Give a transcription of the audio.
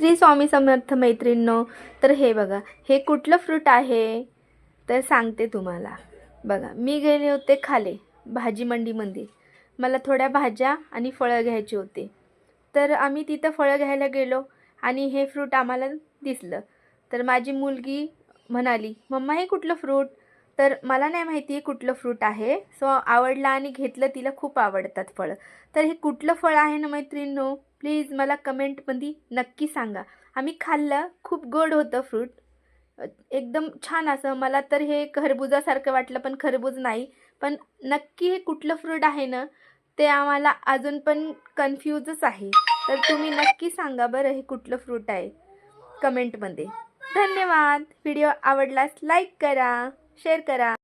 श्री स्वामी समर्थ मैत्रिणींनो तर हे बघा हे कुठलं फ्रूट आहे? तर सांगते तुम्हाला. बघा मी गेले होते खाले भाजी मंडीमध्ये मला थोड्या भाज्या आणि फळं घ्यायची होते. तर आम्ही तिथं फळं घ्यायला गेलो आणि हे फ्रूट आम्हाला दिसलं. तर माझी मुलगी म्हणाली मम्मा हे कुठलं फ्रूट तर मला नाही माहिती आहे कुठलं फ्रूट आहे. सो आवडलं आणि घेतलं तिला खूप आवडतात फळं. तर हे कुठलं फळ आहे ना मैत्रिणींनो? प्लीज मला कमेंटमध्ये नक्की सांगा. आम्ही खाल्लं खूप गोड होतं फ्रूट एकदम छान असं. मला तर हे खरबुजासारखं वाटलं पण खरबूज नाही. पण नक्की हे कुठलं फ्रूट आहे ना ते आम्हाला अजून पण कन्फ्यूजच आहे. तर तुम्ही नक्की सांगा बरं हे कुठलं फ्रूट आहे. कमेंटमध्ये धन्यवाद. व्हिडिओ आवडल्यास लाईक करा. शेअर करा.